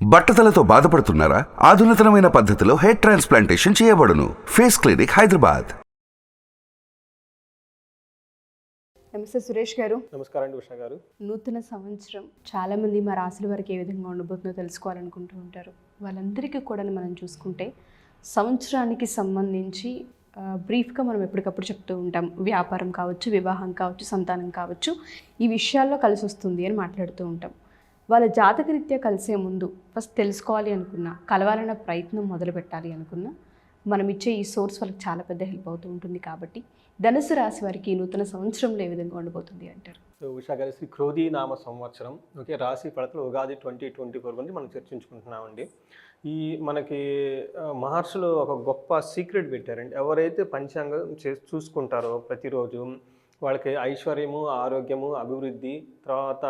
బట్టతలతో బాధపడుతున్నారా? ఆధునితనమైన పద్ధతిలో హెయిర్ ట్రాన్స్ప్లాంటేషన్ చేయబడును. Face clinic Hyderabad. నమస్తే సురేష్ గారు. నమస్కారం అండి ఉషా గారు. నూతన సంవత్సరం చాలామంది మా రాశుల వారికి ఏ విధంగా ఉండబోతుందో తెలుసుకోవాలనుకుంటూ ఉంటారు. వాళ్ళందరికీ కూడా మనం చూసుకుంటే సంవత్సరానికి సంబంధించి బ్రీఫ్గా మనం ఎప్పటికప్పుడు చెప్తూ ఉంటాం. వ్యాపారం కావచ్చు వివాహం కావచ్చు సంతానం కావచ్చు ఈ విషయాల్లో కలిసి వస్తుంది అని మాట్లాడుతూ ఉంటాం. వాళ్ళ జాతకరీత్యా కలిసే ముందు ఫస్ట్ తెలుసుకోవాలి అనుకున్నా కలవాలన్న ప్రయత్నం మొదలు పెట్టాలి అనుకున్నా మనం ఇచ్చే ఈ సోర్స్ వాళ్ళకి చాలా పెద్ద హెల్ప్ అవుతూ ఉంటుంది కాబట్టి ధనుసు రాశి వారికి ఈ నూతన సంవత్సరంలో ఏ విధంగా ఉండబోతుంది అంటారు? సో ఉషా గారి శ్రీ క్రోధీ నామ సంవత్సరం ఓకే రాశి పడతలు ఉగాది ట్వంటీ ట్వంటీ ఫోర్ గురించి మనం చర్చించుకుంటున్నామండి. ఈ మనకి మహర్షులు ఒక గొప్ప సీక్రెట్ పెట్టారండి. ఎవరైతే పంచాంగం చే చూసుకుంటారో ప్రతిరోజు వాళ్ళకి ఐశ్వర్యము ఆరోగ్యము అభివృద్ధి తర్వాత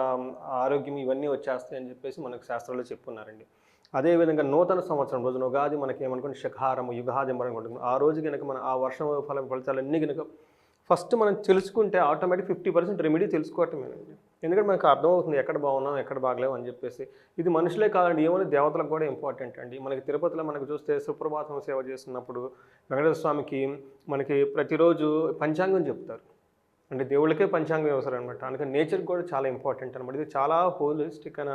ఆరోగ్యం ఇవన్నీ వచ్చేస్తాయని చెప్పేసి మనకు శాస్త్రంలో చెప్పున్నారండి అదేవిధంగా నూతన సంవత్సరం రోజున ఉగాది మనకి ఏమనుకోండి శఖారము యుగాది అనుకుంటుంది ఆ రోజు కనుక మన ఆ వర్షం ఫలం ఫలితాలన్నీ కనుక ఫస్ట్ మనం తెలుసుకుంటే ఆటోమేటిక్ ఫిఫ్టీ పర్సెంట్ రెమెడీ తెలుసుకోవటమేనండి. ఎందుకంటే మనకు అర్థమవుతుంది ఎక్కడ బాగున్నాం ఎక్కడ బాగలేవు అని చెప్పేసి. ఇది మనుషులే కాదండి ఏమైనా దేవతలకు కూడా ఇంపార్టెంట్ అండి. మనకి తిరుపతిలో మనకు చూస్తే సుప్రభాతం సేవ చేస్తున్నప్పుడు వెంకటేశ్వర స్వామికి మనకి ప్రతిరోజు పంచాంగం చెప్తారు. అంటే దేవుళ్ళకే పంచాంగం అవసరం అనమాట అందుకని నేచర్ కూడా చాలా ఇంపార్టెంట్ అనమాట ఇది చాలా హోలిస్టిక్ అయిన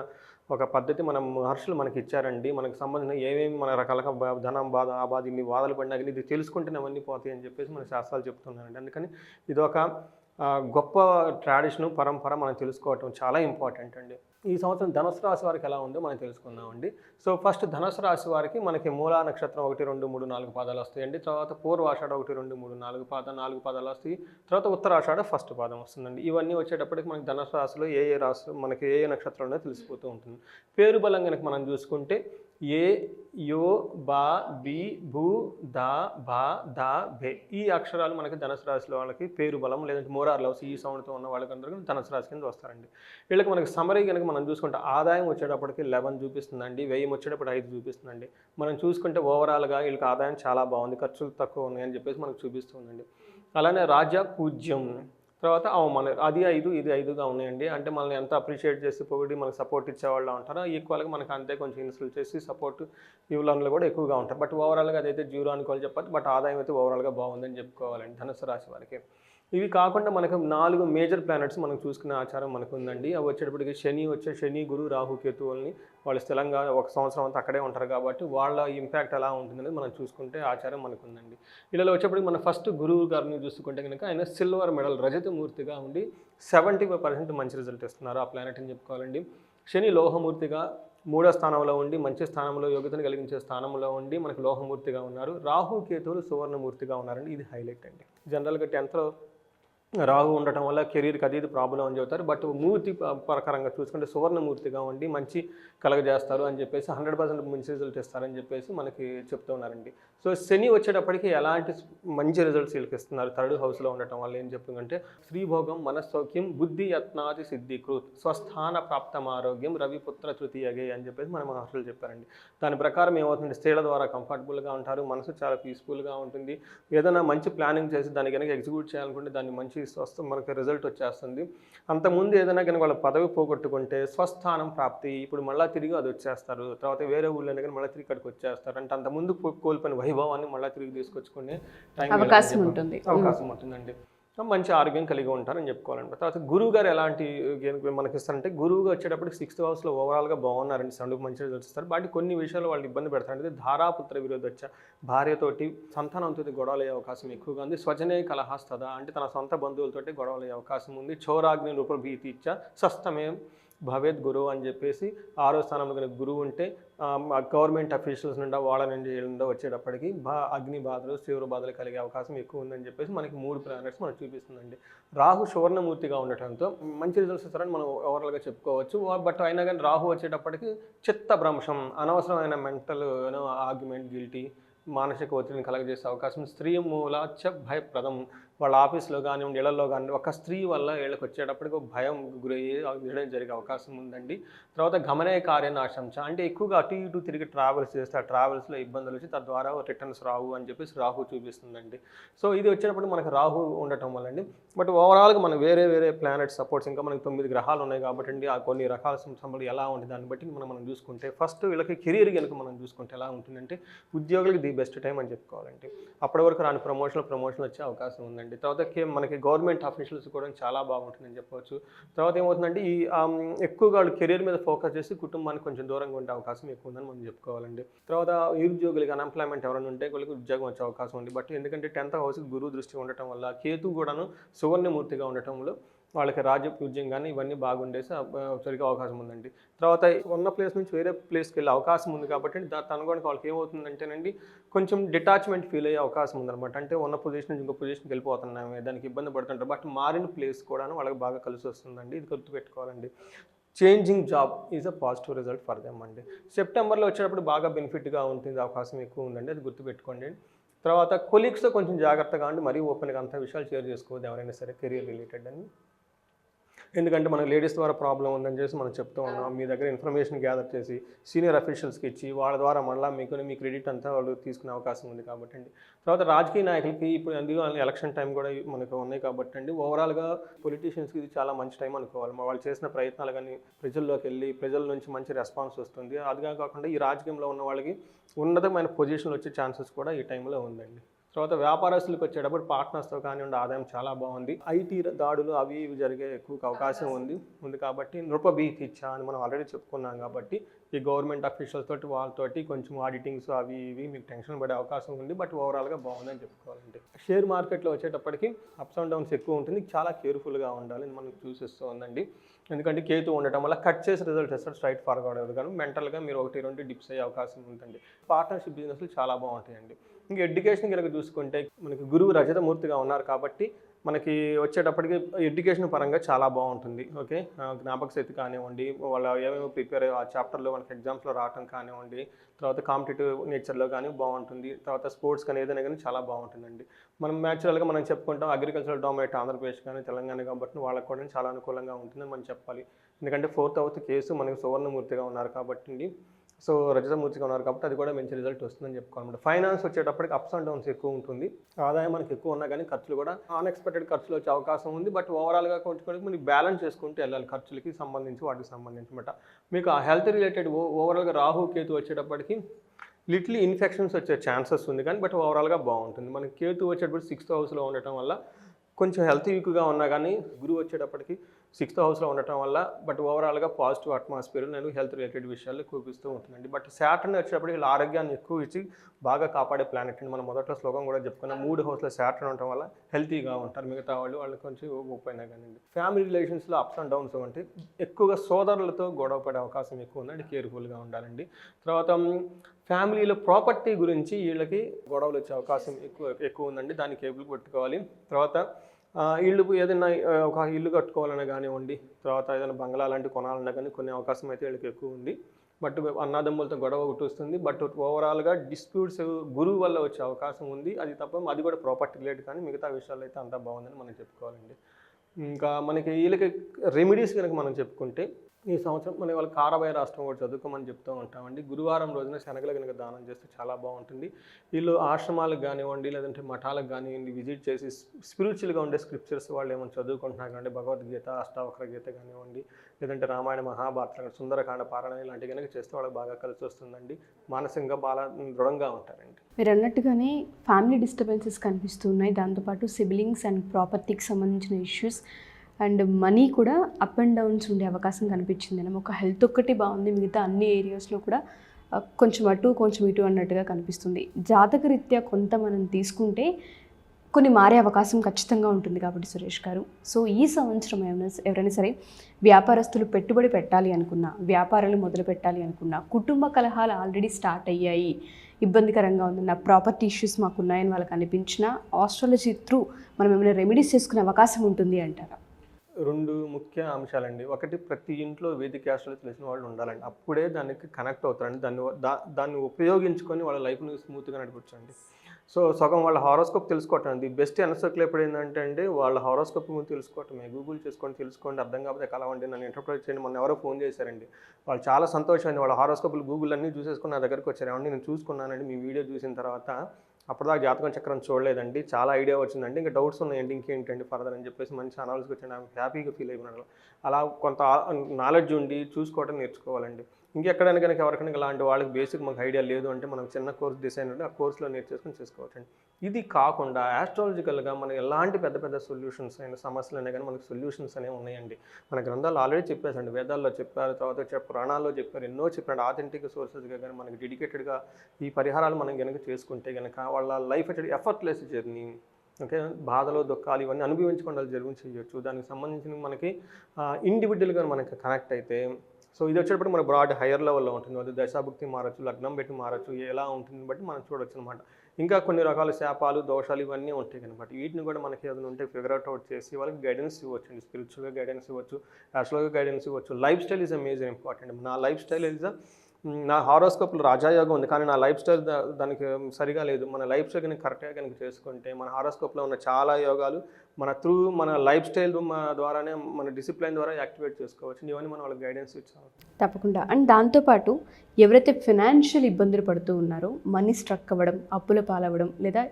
ఒక పద్ధతి. మనం మహర్షులు మనకి ఇచ్చారండి. మనకు సంబంధించిన ఏమేమి మన రకాలుగా ధనం బాధ ఆ బాధ ఇన్ని బాధలు పడినా కానీ ఇది తెలుసుకుంటేనే అవన్నీ పోతాయి అని చెప్పేసి మన శాస్త్రాలు చెప్తున్నారండి. అందుకని ఇది ఒక గొప్ప ట్రాడిషన్ పరంపర మనం తెలుసుకోవటం చాలా ఇంపార్టెంట్ అండి. ఈ సంవత్సరం ధనుసు రాశి వారికి ఎలా ఉందో మనం తెలుసుకుందామండి. సో ఫస్ట్ ధనుసు రాశి వారికి మనకి మూలా నక్షత్రం ఒకటి రెండు మూడు నాలుగు పాదాలు వస్తాయండి. తర్వాత పూర్వాషాఢ ఒకటి రెండు మూడు నాలుగు పాద నాలుగు పాదాలు వస్తాయి. తర్వాత ఉత్తరాషాఢ ఫస్ట్ పాదం వస్తుందండి. ఇవన్నీ వచ్చేటప్పటికి మనకి ధనుసు రాశిలో ఏ ఏ రాశి మనకి ఏ ఏ నక్షత్రం తెలిసిపోతూ ఉంటుంది. పేరు బలం కనుక మనం చూసుకుంటే ఏ యో బా బి భూ దా బా దా బే ఈ అక్షరాలు మనకి ధనుసు రాశిలో వాళ్ళకి పేరు బలం లేదంటే మోరార్ లవ్స్ ఈ సౌండ్తో ఉన్న వాళ్ళకందరూ ధనుసు రాశి కింద వస్తారండి. వీళ్ళకి మనకి సమరీ కనుక మనం చూసుకుంటే ఆదాయం వచ్చేటప్పటికి లెవెన్ చూపిస్తుందండి వ్యయం వచ్చేటప్పుడు ఐదు చూపిస్తుందండి. మనం చూసుకుంటే ఓవరాల్గా వీళ్ళకి ఆదాయం చాలా బాగుంది ఖర్చులు తక్కువ ఉన్నాయని చెప్పేసి మనకు చూపిస్తుందండి అలానే రాజ్య పూజ్యం. తర్వాత అవమానం అది ఐదు ఇది ఐదుగా ఉన్నాయండి. అంటే మనల్ని ఎంత అప్రిషియేట్ చేసి పొగిడి మనకు సపోర్ట్ ఇచ్చేవాళ్ళు ఉంటారో? ఈక్వల్గా మనకు అంతే కొంచెం ఇన్సల్ట్ చేసి సపోర్ట్ యువలన్లు కూడా ఎక్కువగా ఉంటారు. బట్ ఓవరాల్గా అదైతే జీరో అనుకోవాలి చెప్పచ్చు బట్ ఆదాయం అయితే ఓవరాల్గా బాగుందని చెప్పుకోవాలండి. ధనుసు రాశి వారికి. ఇవి కాకుండా మనకు నాలుగు మేజర్ ప్లానెట్స్ మనం చూసుకునే ఆచారం మనకు ఉందండి అవి వచ్చేటప్పటికి శని వచ్చే శని గురు రాహు కేతువుల్ని వాళ్ళు స్థిరంగా ఒక సంవత్సరం అంతా అక్కడే ఉంటారు కాబట్టి వాళ్ళ ఇంపాక్ట్ ఎలా ఉంటుందనేది మనం చూసుకుంటే ఆచారం మనకు ఉందండి వీళ్ళలో వచ్చేప్పటికి మన ఫస్ట్ గురువు గారిని చూసుకుంటే కనుక ఆయన సిల్వర్ మెడల్ రజతమూర్తిగా ఉండి సెవెంటీ ఫైవ్ పర్సెంట్ మంచి రిజల్ట్ ఇస్తున్నారు ఆ ప్లానెట్ అని చెప్పుకోవాలండి. శని లోహమూర్తిగా మూడో స్థానంలో ఉండి మంచి స్థానంలో యోగ్యతను కలిగించే స్థానంలో ఉండి మనకు లోహమూర్తిగా ఉన్నారు. రాహు కేతువులు సువర్ణమూర్తిగా ఉన్నారండి. ఇది హైలైట్ అండి. జనరల్గా టెన్త్లో రాహు ఉండటం వల్ల కెరీర్కి అది ఇది ప్రాబ్లం అని చెబుతారు. బట్ మూర్తి ప్రకారంగా చూసుకుంటే సువర్ణమూర్తిగా ఉండి మంచి కలగజేస్తారు అని చెప్పేసి హండ్రెడ్ పర్సెంట్ మంచి రిజల్ట్ ఇస్తారని చెప్పేసి మనకి చెప్తూ ఉన్నారండి. సో శని వచ్చేటప్పటికి ఎలాంటి మంచి రిజల్ట్స్ వీళ్ళకి ఇస్తున్నారు? థర్డ్ హౌస్లో ఉండటం వల్ల ఏం చెప్తుందంటే శ్రీభోగం మనస్సౌఖ్యం బుద్ధి యత్నాది సిద్ధికృత్ స్వస్థాన ప్రాప్తం ఆరోగ్యం రవిపుత్ర తృతీయగే అని చెప్పేసి మన మహర్షులు చెప్పారండి. దాని ప్రకారం ఏమవుతుంది స్త్రీల ద్వారా కంఫర్టబుల్గా ఉంటారు మనసు చాలా పీస్ఫుల్గా ఉంటుంది. ఏదైనా మంచి ప్లానింగ్ చేసి దాన్ని కనుక ఎగ్జిక్యూట్ చేయాలనుకుంటే దాన్ని మంచి స్వస్థ మనకి రిజల్ట్ వచ్చేస్తుంది. అంతకుముందు ఏదైనా కనుక వాళ్ళ పదవి పోగొట్టుకుంటే స్వస్థానం ప్రాప్తి ఇప్పుడు మళ్ళీ తిరిగి అది వచ్చేస్తారు. తర్వాత వేరే ఊళ్ళో కానీ మళ్ళీ తిరిగి ఇక్కడికి వచ్చేస్తారు. అంటే అంతకుముందు కోల్పోయిన వైభవాన్ని మళ్ళీ తిరిగి తీసుకొచ్చుకునే టైం అవకాశం ఉంటుంది. అవకాశం ఉంటుందండి. మంచి ఆరోగ్యం కలిగి ఉంటారని చెప్పుకోవాలండి తర్వాత గురువు గారు ఎలాంటి మనకి ఇస్తారంటే గురువుగా వచ్చేటప్పటికి సిక్స్త్ హౌస్లో ఓవరాల్గా బాగున్నారండి సండుకు మంచి రిజల్ట్స్ ఇస్తారు బట్ కొన్ని విషయాలు వాళ్ళు ఇబ్బంది పెడతారు. అంటే ధారాపుత్ర విరోధచ్చ భార్యతోటి సంతానంతో గొడవలు అయ్యే అవకాశం ఎక్కువగా ఉంది. స్వజనే కలహాస్తద అంటే తన సొంత బంధువులతోటి గొడవలు అయ్యే అవకాశం ఉంది. చోరాగ్ని రూపభీతి ఇచ్చ సస్తమే భవేద్ గురువు అని చెప్పేసి ఆరో స్థానంలో కనుక గురువు ఉంటే గవర్నమెంట్ అఫీషియల్స్ నుండి వాళ్ళ నుండి నుండి వచ్చేటప్పటికి బా అగ్ని బాధలు తీవ్ర బాధలు కలిగే అవకాశం ఎక్కువ ఉందని చెప్పేసి మనకి మూడు ప్లానెట్స్ మనకు చూపిస్తుందండి. రాహు సువర్ణమూర్తిగా ఉండటంతో మంచి రిజల్ట్స్ ఇస్తారని మనం ఓవరాల్గా చెప్పుకోవచ్చు. బట్ అయినా కానీ రాహు వచ్చేటప్పటికి చిత్త భ్రంశం అనవసరమైన మెంటల్ ఆర్గ్యుమెంట్ గిల్టీ మానసిక ఒత్తిడిని కలగజేసే అవకాశం స్త్రీ మూలాచ భయప్రదం వాళ్ళ ఆఫీస్లో కానివ్వండి ఇళ్ళలో కానివ్వండి ఒక స్త్రీ వల్ల వీళ్ళకి వచ్చేటప్పటికి ఒక భయం గురయ్యే వినడం జరిగే అవకాశం ఉందండి. తర్వాత గమనే కార్యనాశంస అంటే ఎక్కువగా అటు ఇటు తిరిగి ట్రావెల్స్ చేస్తే ఆ ట్రావెల్స్లో ఇబ్బందులు వచ్చి తద్వారా రిటర్న్స్ రావు అని చెప్పేసి రాహు చూపిస్తుందండి. సో ఇది వచ్చేటప్పుడు మనకు రాహు ఉండటం వల్ల అండి బట్ ఓవరాల్గా మనం వేరే వేరే ప్లానెట్ సపోర్ట్స్ ఇంకా మనకి తొమ్మిది గ్రహాలు ఉన్నాయి కాబట్టి అండి ఆ కొన్ని రకాల సంస్థలు ఎలా ఉంటుంది దాన్ని బట్టి మనం మనం చూసుకుంటే ఫస్ట్ వీళ్ళకి కెరీర్ కనుక మనం చూసుకుంటే ఎలా ఉంటుందంటే ఉద్యోగులకు ది బెస్ట్ టైం అని చెప్పుకోవాలండి. అప్పటి వరకు రాని ప్రమోషన్ ప్రమోషన్ వచ్చే అవకాశం ఉందండి. తర్వాత మనకి గవర్నమెంట్ ఆఫీషియల్స్ కూడా చాలా బాగుంటుందని చెప్పవచ్చు. తర్వాత ఏమవుతుందంటే ఈ ఎక్కువగా వాళ్ళు కెరీర్ మీద ఫోకస్ చేసి కుటుంబానికి కొంచెం దూరంగా ఉండే అవకాశం ఎక్కువ ఉందని మనం చెప్పుకోవాలండి. తర్వాత నిరుద్యోగులకి అన్ఎంప్లాయ్మెంట్ ఎవరైనా ఉంటే వాళ్ళకి ఉద్యోగం వచ్చే అవకాశం ఉంది. బట్ ఎందుకంటే టెన్త్ హౌస్కి గురువు దృష్టి ఉండటం వల్ల కేతు కూడాను సువర్ణమూర్తిగా ఉండటంలో వాళ్ళకి రాజపూజ్యం కానీ ఇవన్నీ బాగుండేసి సరిగ్గా అవకాశం ఉందండి. తర్వాత ఉన్న ప్లేస్ నుంచి వేరే ప్లేస్కి వెళ్ళే అవకాశం ఉంది కాబట్టి దా- తనుకోవడానికి వాళ్ళకి ఏమవుతుందంటేనండి కొంచెం డిటాచ్మెంట్ ఫీల్ అయ్యే అవకాశం ఉందన్నమాట. అంటే ఉన్న పొజిషన్ నుంచి ఇంకో పొజిషన్కి వెళ్ళిపోతున్నామే దానికి ఇబ్బంది పడుతుంటారు. బట్ మారిన ప్లేస్ కూడా వాళ్ళకి బాగా కలిసి వస్తుందండి. ఇది గుర్తుపెట్టుకోవాలండి. Changing job is a positive result for them అండి. సెప్టెంబర్లో వచ్చేటప్పుడు బాగా బెనిఫిట్గా ఉంటుంది అవకాశం ఎక్కువ ఉందండి. అది గుర్తుపెట్టుకోండి. తర్వాత కొలీగ్స్తో కొంచెం జాగ్రత్తగా ఉండి మరీ ఓపెన్గా అంత విషయాలు షేర్ చేసుకోవద్దు ఎవరైనా సరే కెరీర్ రిలేటెడ్ అని. ఎందుకంటే మనకు లేడీస్ ద్వారా ప్రాబ్లం ఉందని చేసి మనం చెప్తూ ఉన్నాం. మీ దగ్గర ఇన్ఫర్మేషన్ గ్యాదర్ చేసి సీనియర్ అఫీషియల్స్కి ఇచ్చి వాళ్ళ ద్వారా మళ్ళీ మీకు మీ క్రెడిట్ అంతా వాళ్ళు తీసుకునే అవకాశం ఉంది కాబట్టి అండి. తర్వాత రాజకీయ నాయకులకి ఇప్పుడు అందులో ఎలక్షన్ టైం కూడా మనకు ఉన్నాయి కాబట్టి అండి. ఓవరాల్గా పొలిటీషియన్స్కి ఇది చాలా మంచి టైం అనుకోవాలి. వాళ్ళు చేసిన ప్రయత్నాలు కానీ ప్రజల్లోకి వెళ్ళి ప్రజల నుంచి మంచి రెస్పాన్స్ వస్తుంది. అదిగా కాకుండా ఈ రాజకీయంలో ఉన్న వాళ్ళకి ఉన్నతమైన పొజిషన్లు వచ్చే ఛాన్సెస్ కూడా ఈ టైంలో ఉందండి. తర్వాత వ్యాపారస్తులకు వచ్చేటప్పుడు పార్ట్నర్స్తో కానివ్వండి ఆదాయం చాలా బాగుంది. ఐటీ దాడులు అవి ఇవి జరిగే ఎక్కువ అవకాశం ఉంది. ఉంది కాబట్టి నృపభీతి ఇచ్చా అని మనం ఆల్రెడీ చెప్పుకున్నాం కాబట్టి ఈ గవర్నమెంట్ అఫీషియల్స్ తోటి వాళ్ళతోటి కొంచెం ఆడిటింగ్స్ అవి ఇవి మీకు టెన్షన్ పడే అవకాశం ఉంది. బట్ ఓవరాల్గా బాగుందని చెప్పుకోవాలండి. షేర్ మార్కెట్లో వచ్చేటప్పటికి అప్స్ అండ్ డౌన్స్ ఎక్కువ ఉంటుంది. చాలా కేర్ఫుల్గా ఉండాలి అని మనకు చూసిస్తూ ఉందండి. ఎందుకంటే కేతు ఉండటం వల్ల కట్ చేసి రిజల్ట్ ఇస్తారు స్ట్రైట్ ఫార్వర్డ్ అవ్వదు. కానీ మెంటల్గా మీరు ఒకటి రెండు డిప్స్ అయ్యే అవకాశం ఉంటుంది పార్ట్నర్షిప్ బిజినెస్లు చాలా బాగుంటాయండి. ఇంకా ఎడ్యుకేషన్ కనుక చూసుకుంటే మనకి గురువు రజతమూర్తిగా ఉన్నారు కాబట్టి మనకి వచ్చేటప్పటికి ఎడ్యుకేషన్ పరంగా చాలా బాగుంటుంది ఓకే? జ్ఞాపక శక్తి కానివ్వండి వాళ్ళ ఏమేమి ప్రిపేర్ ఆ చాప్టర్లో మనకి ఎగ్జామ్స్లో రావటం కానివ్వండి తర్వాత కాంపిటేటివ్ నేచర్లో కానీ బాగుంటుంది తర్వాత స్పోర్ట్స్ కానీ ఏదైనా కానీ చాలా బాగుంటుందండి. మనం న్యాచురల్గా మనం చెప్పుకుంటాం అగ్రికల్చరల్ డామినేట్ ఆంధ్రప్రదేశ్ కానీ తెలంగాణ కాబట్టి వాళ్ళకి కూడా చాలా అనుకూలంగా ఉంటుందని మనం చెప్పాలి. ఎందుకంటే ఫోర్త్ అవుత్ కేసు మనకి సువర్ణమూర్తిగా ఉన్నారు కాబట్టి సో రజతమూర్తిగా ఉన్నారు కాబట్టి అది కూడా మంచి రిజల్ట్ వస్తుందని చెప్పుకోవాలన్నమాట. ఫైనాన్స్ వచ్చేటప్పటికి అప్స్ అండ్ డౌన్స్ ఎక్కువ ఉంటుంది. ఆదాయం మనకి ఎక్కువ ఉన్నా కానీ ఖర్చులు కూడా అన్ఎక్స్పెక్టెడ్ ఖర్చులు వచ్చే అవకాశం ఉంది. బట్ ఓవరాల్గా కొంచెం మనకి బ్యాలెన్స్ చేసుకుంటూ వెళ్ళాలి ఖర్చులకి సంబంధించి వాటికి సంబంధించి అనమాట మీకు ఆ హెల్త్ రిలేటెడ్ ఓవరాల్గా రాహు కేతు వచ్చేటప్పటికి లిటిల్ ఇన్ఫెక్షన్స్ వచ్చే ఛాన్సెస్ ఉంది కానీ బట్ ఓవరాల్గా బాగుంటుంది. మనకి కేతు వచ్చేటప్పుడు సిక్స్త్ హౌస్లో ఉండటం వల్ల కొంచెం హెల్త్ వీక్గా ఉన్నా కానీ గురువు వచ్చేటప్పటికి సిక్స్త్ హౌస్లో ఉండటం వల్ల బట్ ఓవరాల్గా పాజిటివ్ అట్మాస్ఫియర్ నేను హెల్త్ రిలేటెడ్ విషయాలు చూపిస్తూ ఉంటుందండి బట్ శాటర్న్ వచ్చేటప్పుడు వీళ్ళ ఆరోగ్యాన్ని ఎక్కువ ఇచ్చి బాగా కాపాడే ప్లానెట్ అండి మనం మొదట్లో శ్లోకం కూడా చెప్పుకున్నాం మూడు హౌస్లో శాటర్న్ ఉండటం వల్ల హెల్తీగా ఉంటారు. మిగతా వాళ్ళు వాళ్ళు కొంచెం ఒప్పైనా కానీ ఫ్యామిలీ రిలేషన్స్లో అప్స్ అండ్ డౌన్స్ అంటే ఎక్కువగా సోదరులతో గొడవ పడే అవకాశం ఎక్కువ ఉందండి కేర్ఫుల్గా ఉండాలండి. తర్వాత ఫ్యామిలీలో ప్రాపర్టీ గురించి వీళ్ళకి గొడవలు వచ్చే అవకాశం ఎక్కువ ఎక్కువ ఉందండి. దాన్ని కేబుల్ పెట్టుకోవాలి. తర్వాత ఇల్లు ఏదైనా ఒక ఇల్లు కట్టుకోవాలన్నా కానివ్వండి తర్వాత ఏదైనా బంగ్లా లాంటివి కొనాలన్నా కానీ కొన్ని అవకాశం అయితే వీళ్ళకి ఎక్కువ ఉంది. బట్ అన్నదమ్ములతో గొడవ ఒకటి వస్తుంది. బట్ ఓవరాల్గా డిస్ప్యూట్స్ గురువు వల్ల వచ్చే అవకాశం ఉంది. అది తప్ప అది కూడా ప్రాపర్టీ రిలేటెడ్ కానీ మిగతా విషయాలు అయితే అంతా బాగుందని మనం చెప్పుకోవాలండి. ఇంకా మనకి వీళ్ళకి రెమెడీస్ కనుక మనం చెప్పుకుంటే ఈ సంవత్సరం మన వాళ్ళ కారబాయ రాష్ట్రం కూడా చదువుకోమని చెప్తూ ఉంటామండి. గురువారం రోజున శనగలు కనుక దానం చేస్తే చాలా బాగుంటుంది. వీళ్ళు ఆశ్రమాలకు కానివ్వండి లేదంటే మఠాలకు కానివ్వండి విజిట్ చేసి స్పిరిచువల్గా ఉండే స్క్రిప్చర్స్ వాళ్ళు ఏమైనా చదువుకుంటున్నారు కానీ భగవద్గీత అష్టావక్ర గీత కానివ్వండి లేదంటే రామాయణ మహాభారతం సుందరకాండ పారాయణ ఇలాంటివి కనుక చేస్తే వాళ్ళకి బాగా కలిసి వస్తుందండి. మానసికంగా బాగా దృఢంగా ఉంటారండి. మీరు అన్నట్టుగానే ఫ్యామిలీ డిస్టర్బెన్సెస్ కనిపిస్తున్నాయి దాంతోపాటు సిబ్లింగ్స్ అండ్ ప్రాపర్టీకి సంబంధించిన ఇష్యూస్ అండ్ మనీ కూడా అప్ అండ్ డౌన్స్ ఉండే అవకాశం కనిపించింది. మనం ఒక హెల్త్ ఒక్కటి బాగుంది మిగతా అన్ని ఏరియాస్లో కూడా కొంచెం అటు కొంచెం ఇటు అన్నట్టుగా కనిపిస్తుంది. జాతక రీత్యా కొంత మనం తీసుకుంటే కొన్ని మారే అవకాశం ఖచ్చితంగా ఉంటుంది కాబట్టి సురేష్ గారు. సో ఈ సంవత్సరం ఏమైనా ఎవరైనా సరే వ్యాపారస్తులు పెట్టుబడి పెట్టాలి అనుకున్నా వ్యాపారాలు మొదలు పెట్టాలి అనుకున్నా కుటుంబ కలహాలు ఆల్రెడీ స్టార్ట్ అయ్యాయి ఇబ్బందికరంగా ఉంది నా ప్రాపర్టీ ఇష్యూస్ మాకున్నాయని వాళ్ళకి అనిపించిన ఆస్ట్రాలజీ త్రూ మనం ఏమైనా రెమెడీస్ చేసుకునే అవకాశం ఉంటుంది అంటారా? రెండు ముఖ్య అంశాలండి. ఒకటి ప్రతి ఇంట్లో వేదిక క్యాస్ట్లో తెలిసిన వాళ్ళు ఉండాలండి. అప్పుడే దానికి కనెక్ట్ అవుతారండి. దాన్ని దా దాన్ని ఉపయోగించుకొని వాళ్ళ లైఫ్ని స్మూత్గా నడిపించండి. సో సగం వాళ్ళ హారోస్కోప్ తెలుసుకోవటం ది బెస్ట్ ఎన్ఎస్ఓక్లో ఎప్పుడు ఏంటంటే అండి వాళ్ళ హారోస్కోప్ ముందు తెలుసుకోవటమే. గూగుల్ చేసుకోండి తెలుసుకోండి అర్థం కాకపోతే కలవండి నన్ను ఇంటర్ప్రైట్ చేయండి. మొన్న ఎవరో ఫోన్ చేశారండి. వాళ్ళు చాలా సంతోషమైంది వాళ్ళ హారోస్కోప్లు గూగుల్ అన్నీ చూసేసుకుని నా దగ్గరకు వచ్చారు. ఏమండి? నేను చూసుకున్నానండి. మీ వీడియో చూసిన తర్వాత అప్పటిదాకా జాతకం చక్రం చూడలేదండి. చాలా ఐడియా వచ్చిందండి. ఇంకా డౌట్స్ ఉన్నాయండి. ఇంకేంటండి ఫర్దర్ అని చెప్పేసి మంచి అనాలిసిస్ వచ్చి ఆమె హ్యాపీగా ఫీల్ అయిపోయినాడు అలా కొంత నాలెడ్జ్ ఉండి చూసుకోవటం నేర్చుకోవాలండి. ఇంకెక్కడైనా కనుక ఎవరికైనా ఇలాంటి వాళ్ళకి బేసిక్ మాకు ఐడియా లేదు అంటే మనం చిన్న కోర్స్ డిసైన్ ఉంటే ఆ కోర్సులో నేర్చేసుకొని చేసుకోవచ్చండి. ఇది కాకుండా ఆస్ట్రాలజికల్గా మనకి ఎలాంటి పెద్ద పెద్ద సొల్యూషన్స్ అయిన సమస్యలు అయినా కానీ మనకి సొల్యూషన్స్ అనేవి ఉన్నాయండి. మన గ్రంథాలు ఆల్రెడీ చెప్పేసండి వేదాల్లో చెప్పారు తర్వాత చెప్ప పురాణాల్లో చెప్పారు ఎన్నో చెప్పారు ఆథెంటిక్ సోర్సెస్గా కానీ మనకి డెడికేటెడ్గా ఈ పరిహారాలు మనం కనుక చేసుకుంటే కనుక వాళ్ళ లైఫ్ వచ్చేది ఎఫర్ట్లెస్ జర్నీ ఓకే బాధలు దుఃఖాలు ఇవన్నీ అనుభవించకుండా జరుగుని చేయొచ్చు దానికి సంబంధించిన మనకి ఇండివిజువల్గా మనకి కనెక్ట్ అయితే సో ఇది వచ్చేటప్పుడు మన బ్రాడ్ హైయర్ లెవెల్లో ఉంటుంది. అది దశాభుక్తి మారచ్చు లగ్నం పెట్టి మారచ్చు ఎలా ఉంటుంది బట్టి మనం చూడొచ్చు అనమాట ఇంకా కొన్ని రకాల శాపాలు దోషాలు ఇవన్నీ ఉంటాయి అనమాట వీటిని కూడా మనకి ఏదైనా ఉంటే ఫిగర్ అవుట్ చేసి వాళ్ళకి గైడెన్స్ ఇవ్వచ్చండి స్పిరిచువల్గా గైడెన్స్ ఇవ్వచ్చు యాక్చువల్గా గైడెన్స్ ఇవ్వచ్చు. Lifestyle is amazing important నా లైఫ్ స్టైల్ ఈజ్ నా హారోస్కోప్లో రాజాయోగం ఉంది. కానీ నా లైఫ్ స్టైల్ దానికి సరిగా లేదు. మన లైఫ్ స్టైల్ కనుక కరెక్ట్గా కనుక చేసుకుంటే మన హారోస్కోప్లో ఉన్న చాలా యోగాలు మన త్రూ మన లైఫ్ స్టైల్ ద్వారానే మన డిసిప్లైన్ ద్వారా యాక్టివేట్ చేసుకోవచ్చు. ఇవన్నీ మనం వాళ్ళకి గైడెన్స్ ఇచ్చాము తప్పకుండా. అండ్ దాంతోపాటు ఎవరైతే ఫినాన్షియల్ ఇబ్బందులు పడుతూ ఉన్నారో మనీ స్ట్రక్ అవ్వడం అప్పుల పాలవ్వడం లేదా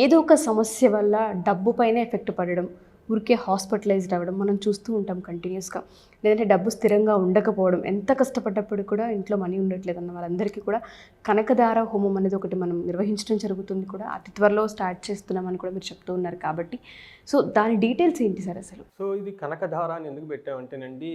ఏదో ఒక సమస్య వల్ల డబ్బు పైన ఎఫెక్ట్ పడడం ఊరికే హాస్పిటలైజ్డ్ అవ్వడం మనం చూస్తూ ఉంటాం కంటిన్యూస్గా. లేదంటే డబ్బు స్థిరంగా ఉండకపోవడం ఎంత కష్టపడ్డప్పుడు కూడా ఇంట్లో మనీ ఉండట్లేదు అన్న వాళ్ళందరికీ కూడా కనకదార హోమం అనేది ఒకటి మనం నిర్వహించడం జరుగుతుంది కూడా. అతి త్వరలో స్టార్ట్ చేస్తున్నామని కూడా మీరు చెప్తూ ఉన్నారు కాబట్టి. సో దాని డీటెయిల్స్ ఏంటి సార్ అసలు? సో ఇది కనకధార అని ఎందుకు పెట్టామంటేనండి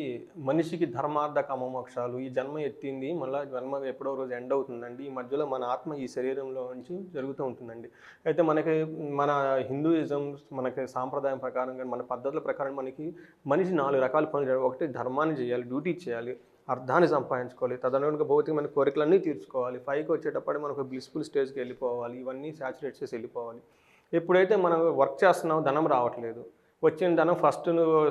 మనిషికి ధర్మార్థ కామమోక్షాలు ఈ జన్మ ఎత్తింది మళ్ళీ జన్మ ఎప్పుడో రోజు ఎండ్ అవుతుందండి. ఈ మధ్యలో మన ఆత్మ ఈ శరీరంలో నుంచి జరుగుతూ ఉంటుందండి. అయితే మనకి మన హిందూయిజం మనకి సాంప్రదాయం ప్రకారం కానీ మన పద్ధతుల ప్రకారం మనకి మనిషి నాలుగు రకాల పనులు చేయాలి. ఒకటి ధర్మాన్ని చేయాలి డ్యూటీ చేయాలి అర్థాన్ని సంపాదించుకోవాలి తదనుగుణంగా భౌతికమైన కోరికలన్నీ తీర్చుకోవాలి. పైకి వచ్చేటప్పుడు మనకు బ్లిస్ఫుల్ స్టేజ్కి వెళ్ళిపోవాలి. ఇవన్నీ సాచురేట్ చేసి వెళ్ళిపోవాలి. ఎప్పుడైతే మనం వర్క్ చేస్తున్నామో ధనం రావట్లేదు. వచ్చిన ధనం ఫస్ట్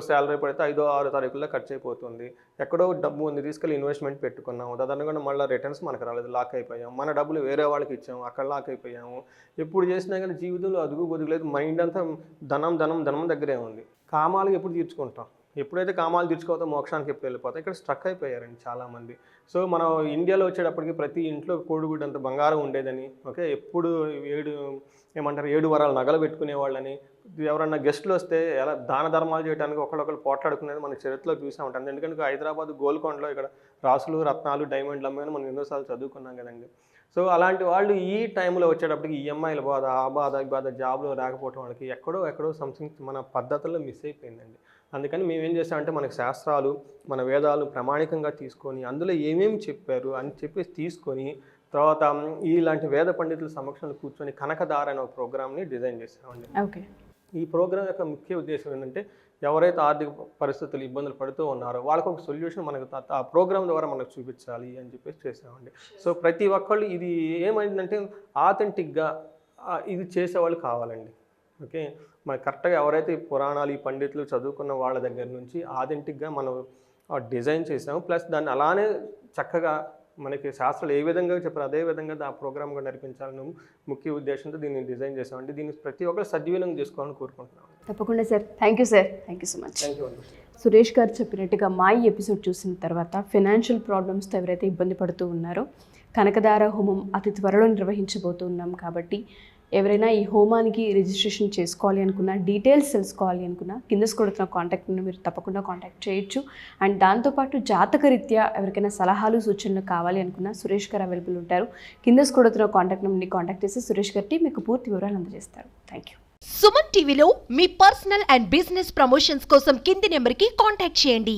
శాలరీ పడితే ఐదో ఆరో తారీఖుల్లో ఖర్చు అయిపోతుంది. ఎక్కడో డబ్బు ఉంది తీసుకెళ్ళి ఇన్వెస్ట్మెంట్ పెట్టుకున్నాము. తదనుగుణంగా మళ్ళీ రిటర్న్స్ మనకు రాలేదు లాక్ అయిపోయాము. మన డబ్బులు వేరే వాళ్ళకి ఇచ్చాము అక్కడ లాక్ అయిపోయాము. ఎప్పుడు చేసినా కానీ జీవితంలో అదుగు బొదుగులేదు మైండ్ అంతా ధనం ధనం ధనం దగ్గరే ఉంది. కామాలు ఎప్పుడు తీర్చుకుంటాం? ఎప్పుడైతే కామాలు తీర్చుకోవతో మోక్షానికి ఎప్పుడు వెళ్ళిపోతాయి ఇక్కడ స్ట్రక్ అయిపోయారండి చాలామంది. సో మనం ఇండియాలో వచ్చేటప్పటికి ప్రతి ఇంట్లో కోడిగుడ్డు అంత బంగారం ఉండేదని ఓకే ఎప్పుడు ఏడు ఏమంటారు ఏడు వరాలు నగలు పెట్టుకునే వాళ్ళని ఎవరన్నా గెస్ట్లు వస్తే ఎలా దాన ధర్మాలు చేయడానికి ఒకళ్ళొకళ్ళు పోట్లాడుకునేది మన చరిత్రలో చూసే ఉంటాం ఎందుకంటే హైదరాబాద్ గోల్కొండలో ఇక్కడ రాసులు రత్నాలు డైమండ్లు అమ్మాయని మనం ఎన్నోసార్లు చదువుకున్నాం కదండి. సో అలాంటి వాళ్ళు ఈ టైంలో వచ్చేటప్పటికి ఈఎంఐల బాధ ఆ బాధ ఈ బాధ జాబ్లో రాకపోవటం వాళ్ళకి ఎక్కడో ఎక్కడో సంథింగ్ మన పద్ధతుల్లో మిస్ అయిపోయిందండి. అందుకని మేము ఏం చేసామంటే మనకి శాస్త్రాలు మన వేదాలు ప్రామాణికంగా తీసుకొని అందులో ఏమేమి చెప్పారు అని చెప్పేసి తీసుకొని తర్వాత ఇలాంటి వేద పండితుల సమక్షంలో కూర్చొని కనకదార అనే ఒక ప్రోగ్రామ్ని డిజైన్ చేసామండి ఓకే. ఈ ప్రోగ్రామ్ యొక్క ముఖ్య ఉద్దేశం ఏంటంటే ఎవరైతే ఆర్థిక పరిస్థితులు ఇబ్బందులు పడుతూ ఉన్నారో వాళ్ళకి ఒక సొల్యూషన్ మనకు ఆ ప్రోగ్రామ్ ద్వారా మనకు చూపించాలి అని చెప్పేసి చేసామండి సో ప్రతి ఒక్కళ్ళు ఇది ఏమైందంటే ఆథెంటిక్గా ఇది చేసేవాళ్ళు కావాలండి. ఓకే? మనకి కరెక్ట్గా ఎవరైతే ఈ పురాణాలు ఈ పండితులు చదువుకున్న వాళ్ళ దగ్గర నుంచి ఆథెంటిక్గా మనం డిజైన్ చేసాము ప్లస్ దాన్ని అలానే చక్కగా మనకి శాస్త్రాలు ఏ విధంగా చెప్పారు అదే విధంగా ఆ ప్రోగ్రామ్ కూడా నడిపించాలని ముఖ్య ఉద్దేశంతో దీన్ని డిజైన్ చేసామండి. దీన్ని ప్రతి ఒక్కరు సద్వినియోగం చేసుకోవాలని కోరుకుంటున్నాం. తప్పకుండా sir. Thank you sir thank you so much thank you Suresh garu చెప్పినట్టుగా మా ఈ ఎపిసోడ్ చూసిన తర్వాత ఫినాన్షియల్ ప్రాబ్లమ్స్తో ఎవరైతే ఇబ్బంది పడుతూ ఉన్నారో కనకదార హోమం అతి త్వరలో నిర్వహించబోతున్నాం కాబట్టి ఎవరైనా ఈ హోమానికి రిజిస్ట్రేషన్ చేసుకోవాలి అనుకున్నా డీటెయిల్స్ తెలుసుకోవాలి అనుకున్నా కింద కొడుతున్న కాంటాక్ట్ను మీరు తప్పకుండా కాంటాక్ట్ చేయొచ్చు. అండ్ దాంతోపాటు జాతకరీత్యా ఎవరికైనా సలహాలు సూచనలు కావాలి అనుకున్నా సురేష్ గారు అవైలబుల్ ఉంటారు. కింద కొడుతున్న కాంటాక్ట్ నుండి కాంటాక్ట్ చేసి సురేష్ గారికి మీకు పూర్తి వివరాలు అందజేస్తారు. థ్యాంక్ యూ సుమన్ టీవీలో మీ పర్సనల్ అండ్ బిజినెస్ ప్రమోషన్స్ కోసం కింది నెంబర్కి కాంటాక్ట్ చేయండి.